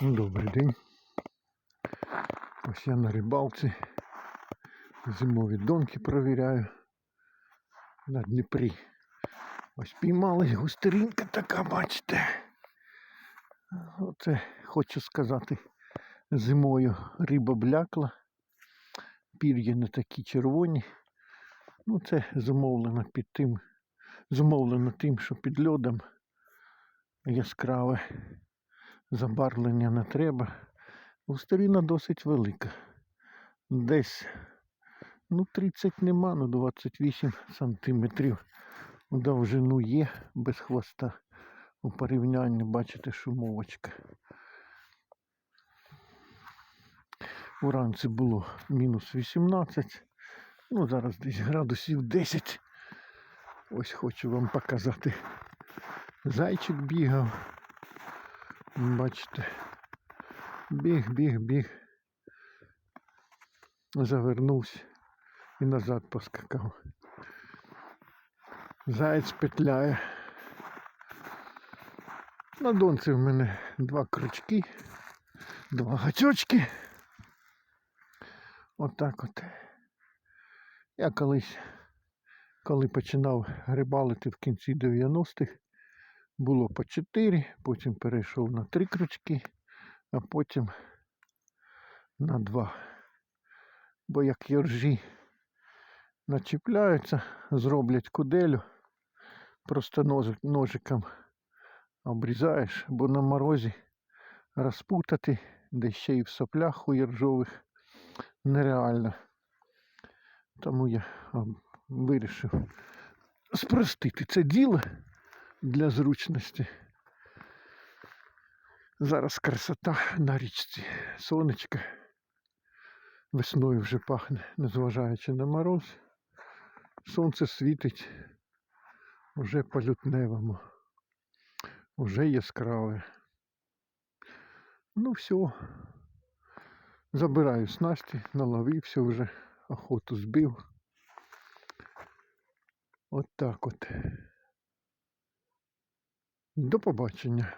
Добрий день. Ось я на рибалці. Зимові донки провіряю на Дніпрі. Ось піймалась густеринка така, бачите. Оце хочу сказати, зимою риба блякла. Пір'я не такі червоні. Ну, це зумовлено під тим, зумовлено тим, що під льодом яскраве забарвлення не треба. Густерина досить велика. Десь ну 30 нема, ну 28 сантиметрів у довжину є без хвоста. У порівнянні бачите шумовочка. Уранці було мінус 18. Ну, зараз десь градусів 10. Ось хочу вам показати. Зайчик бігав. Бачите. Біг, біг, біг. Завернувся і назад поскакав. Заєць петляє. На донці в мене два крючки, два гачочки. Отак от. Я колись, коли починав рибалити в кінці 90-х, було по 4, потім перейшов на 3 крючки, а потім на 2. Бо як йоржі начіпляються, зроблять куделю, просто ножик, ножиком обрізаєш, бо на морозі розпутати, де ще й в соплях у іржових нереально. Тому я вирішив спростити це діло для зручності. Зараз красота на річці. Сонечко. Весною вже пахне, незважаючи на мороз. Сонце світить уже по лютневому. Уже яскраве. Ну все. Забираю снасті, наловився вже, охоту збив. От так от. До побачення.